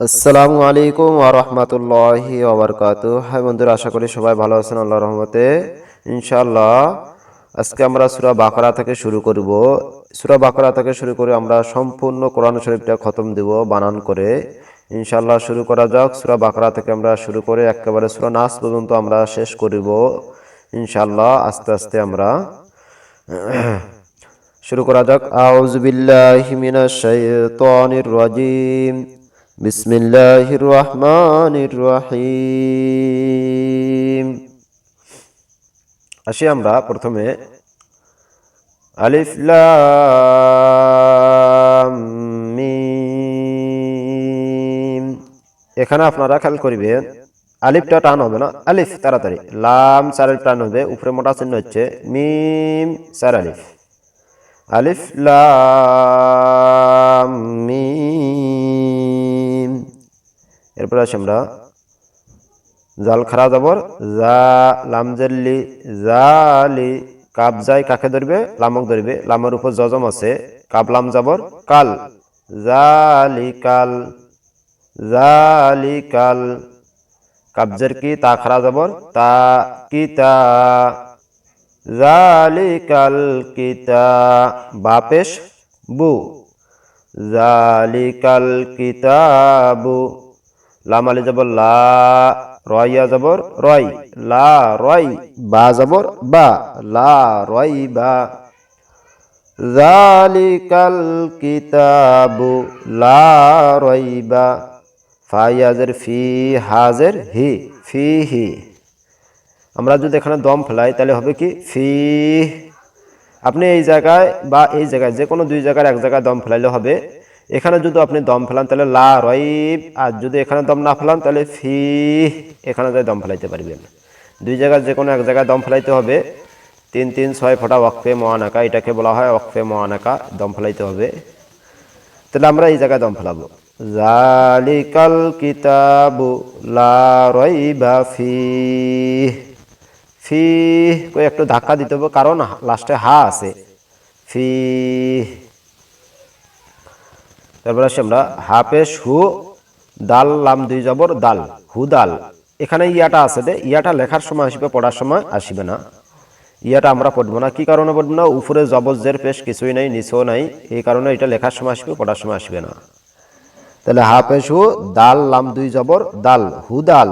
আসসালামু আলাইকুম ওয়া রাহমাতুল্লাহি ওয়া বারাকাতুহু। হাই বন্ধুরা, আশা করি সবাই ভালো আছেন, আল্লাহর রহমতে। ইনশাআল্লাহ, আজকে আমরা সূরা বাকারা থেকে শুরু করব। সূরা বাকারা থেকে শুরু করে আমরা সম্পূর্ণ কোরআন শরীফটা খতম দেব, বানান করে। ইনশাআল্লাহ, শুরু করা যাক। সূরা বাকারা থেকে আমরা শুরু করে একেবারে সূরা নাস পর্যন্ত আমরা শেষ করব, ইনশাআল্লাহ, আস্তে আস্তে আমরা। শুরু করা যাক। আউযু বিল্লাহি মিনাশ শাইতানির রাজিম। বিসমিল্লাহির রহমানির রহিম আসি আমরা প্রথমে আলিফ লাম মিম। এখানে আপনারা খেয়াল করিবেন, আলিফটা টান হবে না, আলিফ তাড়াতাড়ি। লাম চার টান হবে, উপরে মোটা চিহ্ন হচ্ছে মিম চার আলিফ। আলিফ লাম মিম। এরপর আসি আমরা জাল খারা যাবর জা, লাম জেল্লি জালি কাপ যাই কাকে ধরবে? লামক ধরবে। লামের উপর জজম আছে। কাপ লাম যাবর কাল। জালি কাল। জালি কাল। কাবজের কি? তা খারা যাবর তা কি তা জালিকাল কিতা, বাপেশ বু। জালিকাল কিতাবু লামালি যাবর লা, রয়া যাবর রয়। লা রয়, বা যাবর বা। লা রয় বা। জালিকাল কিতাবু লা রয়বা ফায়াজের ফি, হাজের হি, ফি হি। আমরা যদি এখানে দম ফেলাই, তাহলে হবে কি? ফি আপনি এই জায়গায় বা এই জায়গায়, যে কোনো দুই জায়গার এক জায়গায় দম ফেলাইলে হবে। এখানে যদি আপনি দম ফেলান, তাহলে লা রইব আর যদি এখানে দম না ফেলান, তাহলে ফি এখানে যাই দম ফেলাইতে পারবেন। দুই জায়গায় যে কোনো এক জায়গায় দম ফেলাইতে হবে। তিন তিন, ছয় ফোঁটা ওয়াকফে মহানাকা, এটাকে বলা হয় ওয়াকফে মহানাকা, দম ফেলাইতে হবে। তাহলে আমরা এই জায়গায় দম ফেলাবো। জালিকাল কিতাবু লা রইবা ফি ফি, কই একটু ধাক্কা দিতে হবে, কারণ লাস্টে হা আছে। ফি, তারপর আসি আমরা হাফেশ হু, দাল, লাম, দুই জবর, দাল, হু, দাল। এখানে ইয়াটা আছে দে, ইয়াটা লেখার সময় আসবে, পড়ার সময় আসবে না। ইয়াটা আমরা পড়ব না, কি কারণে পড়ব না? উপরে জবজের পেশ কিছুই নাই, নিচেও নাই, এই কারণে এটা লেখার সময় আসবে, পড়ার সময় আসবে না। তাহলে হাফেশ হু, দাল, লাম, দুই জবর, দাল, হু, দাল,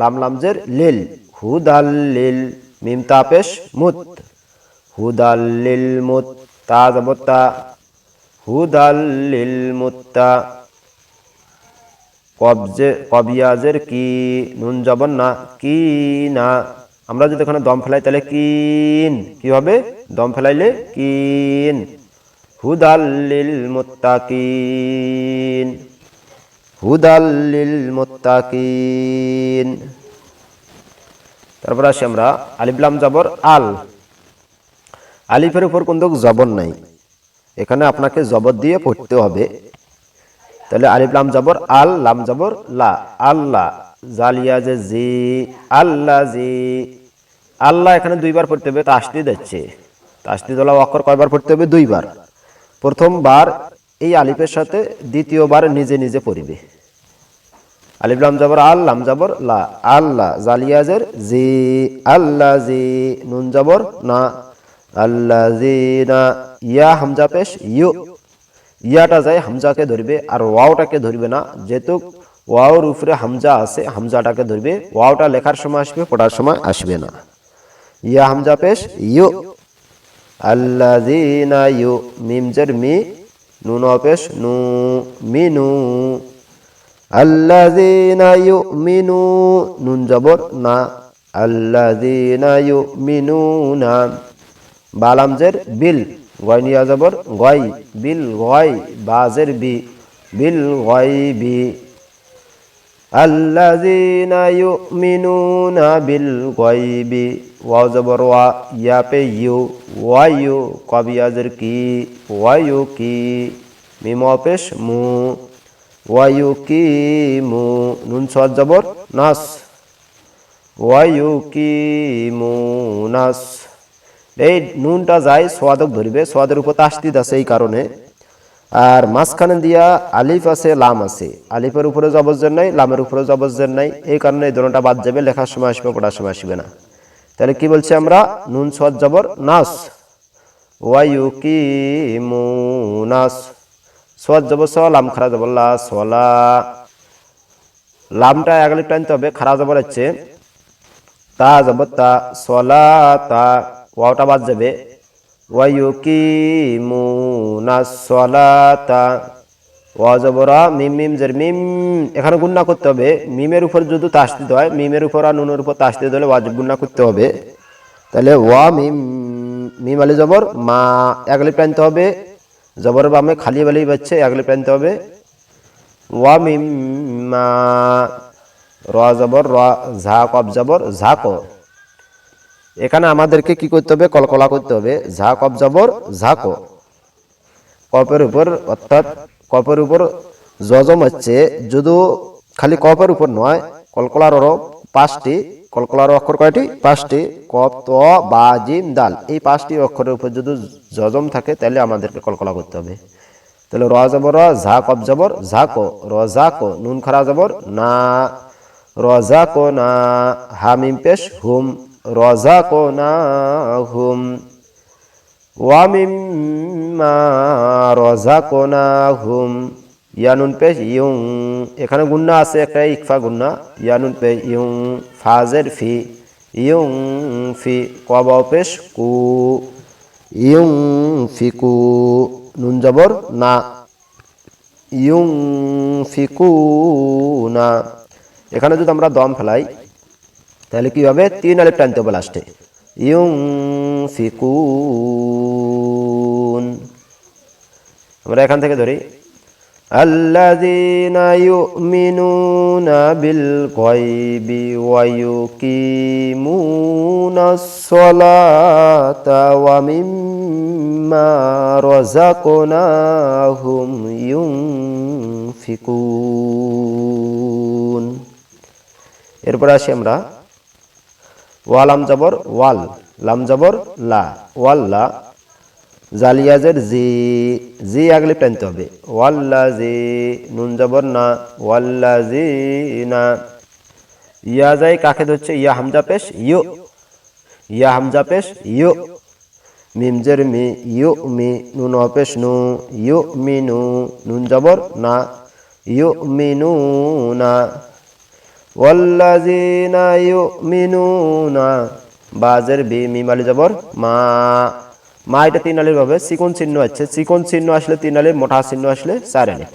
লাম লামজের লিল। হু দাল লিল মিম তাপেশ মুত। হু দাল মুত তা জবর তা হু দাল লিল মুত্তা। কবজে কবিয়াজের কি নুন জবর না? কি না? আমরা যদি এখানে দম ফেলাই তাহলে কিন? কি হবে? দম ফেলাইলে কিন? হুদাল্লিল মুত্তাকিন হুদাল্লিল মুত্তাকিন তারপর আসি আমরা আলিফলাম জবর আল। আলিফের উপর কিন্তু জবর নাই। এখানে আপনাকে জবর দিয়ে পড়তে হবে। তাহলে আলিফ লাম জবর আল, লাম জবর লা। আল্লাহ জালিয়া যে জি আল্লাহ জি। আল্লাহ এখানে দুইবার পড়তে হবে তাসদি দিচ্ছে তাসদি তোলা অক্ষর কয়বার পড়তে হবে? দুইবার। প্রথমবার এই আলিফের সাথে দ্বিতীয়বার নিজে নিজে পড়িবে। আলিফ লাম জবর, আল জবর, লা। আল্লাহ জালিয়াজের জি। আল্লাহ জি। নুন জবর, না। আল্লাহ জি, না। ইয়া, হামজা, পেশ, ইউ। ইয়াটা যায় হামজাকে ধরবে আর ওয়াওটাকে ধরবে না। যেহেতু ওয়াওর উপরে হামজা আছে, হামজাটাকে ধরবে। ওয়াওটা লেখার সময় আসবে, পড়ার সময় আসবে না। ইয়া, হামজা, পেশ, ইউ। আল্লাযীনা ইউ। মিমজের মি। নুন পেশ, নু। মিনু আল্লাযীনা ইউমিনু, নুন জবর না, আল্লাযীনা ইউমিনুনা, বালামজের বিল গয় নিয়া জবর গয়, বিল গয়, বাজের বি, বিল গয় বি। আল্লাযীনা ইউমিনুনা, বিল গয়বি ওয়া জবর ওয়া, ইয়া পে ইউ, ওয়া ইউ কবিয়াজের কি ওয়া ইউ কি মিম পেশ মু ওয়া ইউ কি মু নুন সদ জবর, নাস। ওয়া কি মু নাস। এই নুনটা যায় সোয়াদক ধরবে সোয়াদের উপর তাস্তিদ আছে এই কারণে। আর মাঝখানে দিয়া আলিফ আছে, লাম আছে। আলিফের উপরে জবজ্জের নাই, লামের উপরে জবজ্জের নাই। এই কারণে এই দুটোটা বাদ যাবে, লেখার সময় আসবে, পড়ার সময় আসবে না। তাহলে কি বলছি আমরা? নুন সদ জবর, নাস। ওয়াইউকিমুনাস সদ যাব স লাম খারা জবর লা সলা লামটা এগালি টানতে হবে, খারা জবর হচ্ছে তা যাব, তা সলা তা ওয়াওটা বাদ যাবে। ওয়াইউকিমুনাস সলাতা ওয়া জবরা মিম মিম, জের, মিম। এখানে গুন্না করতে হবে, মিমের উপর যদি তাস দিতে হয়, মিমের উপর আর নুনের উপর তাস দিতে হলে ওয়াজিব গুণনা করতে হবে। তাহলে ওয়া, মিম মিম আলি জবর, মা, এক এগলি প্রান্ত হবে। জবর বামে খালি বালি বাচ্চে এগলি প্রান্ত হবে। ওয়া র জবর, র ঝা কব জবর ঝাক এখানে আমাদেরকে কি করতে হবে? কলকলা করতে হবে। ঝা কব জবর ঝাকো কপের উপর, অর্থাৎ কপের উপর জজম হচ্ছে যদিও খালি কপের উপর নয়, কলকলার পাঁচটি কলকলার অক্ষর কয়টি? পাঁচটি। কপ ত, বা, জিম, দাল। এই পাঁচটি অক্ষরের উপর যদি জজম থাকে, তাহলে আমাদেরকে কলকলা করতে হবে। তাহলে র জবর, ঝা কব জবর ঝাকো র জাকো নুন, খারা জবর, না। রজাকো না, হামিম, পেশ, হুম। রজাকো না, হুম। ওয়ামিম্মা রজাকনাহুম ইয়ানুন পেশ ইউং এখানে গুন্না আছে, একটা ইকফা গুন্না। ইয়ানুন পেশ ইউং ফাজের ফি ইউং ফি। কবাও পেশ, কু। ইউং ফিকু নুন জবর, না। ইউং ফিকু না। এখানে যদি আমরা দম ফেলাই, তাহলে কি হবে? তিন আলিফ টানতে হবে লাস্টে ইউং ফিকুন আমরা এখান থেকে ধরি। الذين يؤمنون بالغيب ويقيمون الصلاة ومما رزقناهم ينفقون এরপর আসি আমরা ওয়ালাম জবর ওয়াল লাম জবর লা ওয়াল্লা জালিয়াজের জি জি আগলে টানতে হবে। ওয়াল্লা জি নুন জবর না ওয়াল্লা জি না। ইয়া যাই কাকে ধরছে? ইয়া হামজা পেশ ইউ ইয়া হামজা পেশ ইউ মিমজের মি ইউ মি, নুন অপেশ নু ইউ মি নু, নুন জবর না ইউ মি নু না। ওয়াল্লাযীনা ইউমিনুনা বাজের বি, মিম আলি জবর মা। মা এটা তিন আলির হবে চিকন চিহ্ন আছে চিকন চিহ্ন আসলে তিন আলির, মোটা চিহ্ন আসলে চার আলি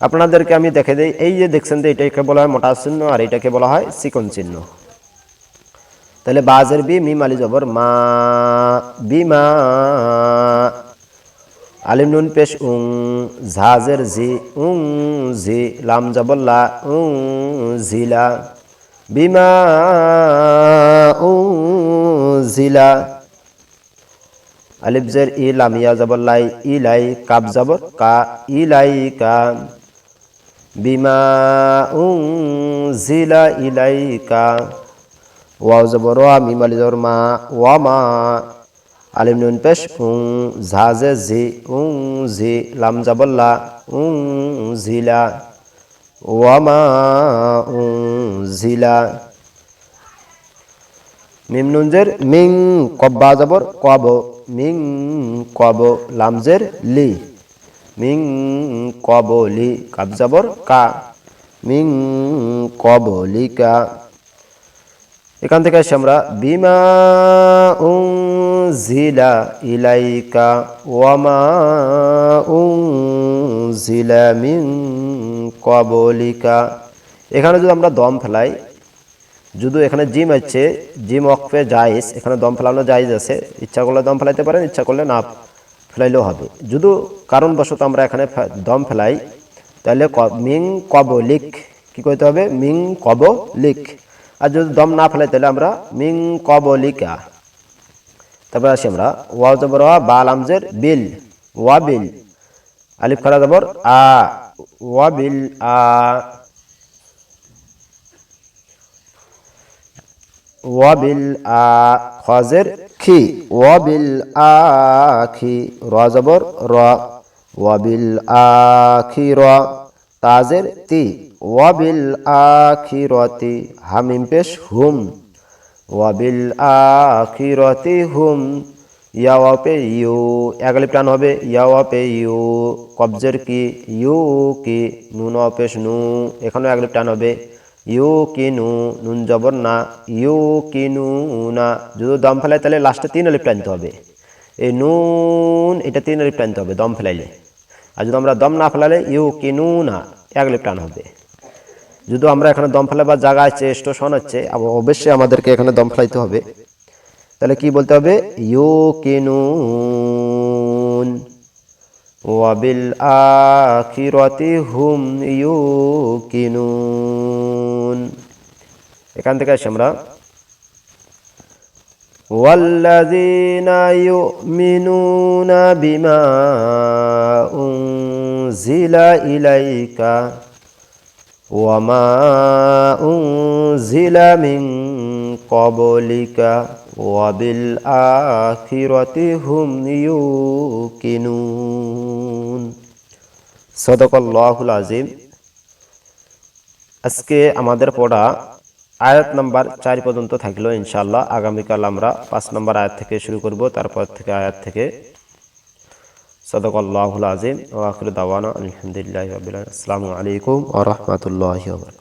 আপনাদেরকে আমি দেখে দিই, এই যে দেখছেন যে এটাকে বলা হয় মোটা চিহ্ন, আর এটাকে বলা হয় চিকন চিহ্ন। তাহলে বাজের বি, মিম, আলি, জবর, মা বিমা আলিম, নুন, পেশ, উং, ঝাজের জি উং জি লাম জবল্লা উং জিলা বিমা উং জিলা আলিফ জের ই লামিয়া জবল্লাই ইলাই কাব জবর কা, ইলাই কা। বিমা উং জিলা ইলাই কা ওয়াও জবর ওয়া মিম আলি জবর মা, ওয়া মা। আলিম নুন পেশ উং ঝাজে জি উং জি লাম জাবল্লা উং জিলা ওয়ামা উং জিলা মিম মিং কব্বা জবর কব। মিং কব লামজের লি। মিং কব লি কাব জবর কা। মিং কব লিকা এখান থেকে আসি আমরা, বিমা উং জিলা ইলাইকা ওয়ামা উং জিলা মিং কবলিকা এখানে যদি আমরা দম ফেলাই যদি এখানে জিম আছে জিম অকফে জাইজ এখানে দম ফেলানো জাইজ আছে। ইচ্ছা করলে দম ফেলাইতে পারেন, ইচ্ছা করলে না ফেলাইলেও হবে। যদি কারণবশত আমরা এখানে দম ফেলাই, তাহলে মিং কবলিক, কি করতে হবে? মিং কব লিক আর যদি দম না ফেলাই, তাহলে আমরা মিং কবলিকা। তারপরে আসি আমরা ওয়া জবর ওয়া বাল আমজের বিল ওয়া বিল আলিফ খারা জবর আ ওয়া বিল আ। ওয়া বিল আ খজের খি ওয়া বিল আখি, র জবর র, ওয়াবিল আখির তাজের তি, ওয়াবিল আখিরতি হামিম পেশ হুম, ওয়াবিল আখিরতি হুম ইয়াওয়া পে ইউ এগালি প্রাণ হবে ইয়াওয়া পে ইউ, কবজের কি, ইউ কি, নুন পেশ নু, এখানেও এগালি প্রাণ হবে ইউ কি নু নুন জবর না ইউ কি নু যদি দম ফেলাই তাহলে লাস্টে তিন আলিফ টানতে হবে। এই নুন, এটা তিন আলিফ টানতে হবে, দম ফেলাইলে। আর যদি আমরা দম না ফেলালে ইউ কি নু এক আলিফ টান হবে। যদি আমরা এখানে দম ফেলাবার জায়গা আছে স্টেশন হচ্ছে অবশ্যই আমাদেরকে এখানে দম ফেলাইতে হবে। তাহলে কি বলতে হবে? ইউ কিনুন ওয়াবিল আখিরাতি হুম ইউ কিনুন এখান থেকে আসি আমরা والذين يؤمنون بما أنزل إليك وما أنزل من قبلك وبالآخرة هم يوقنون صدق الله العظيم আজকে আমাদের পড়া আয়াত নাম্বার চার পর্যন্ত থাকলো ইনশাল্লাহ আগামীকাল আমরা পাঁচ নম্বর আয়াত থেকে শুরু করব তারপর থেকে আয়াত থেকে صدق الله العظيم وآخر دعوانا الحمد لله رب العالمين السلام عليكم ورحمة الله وبركاته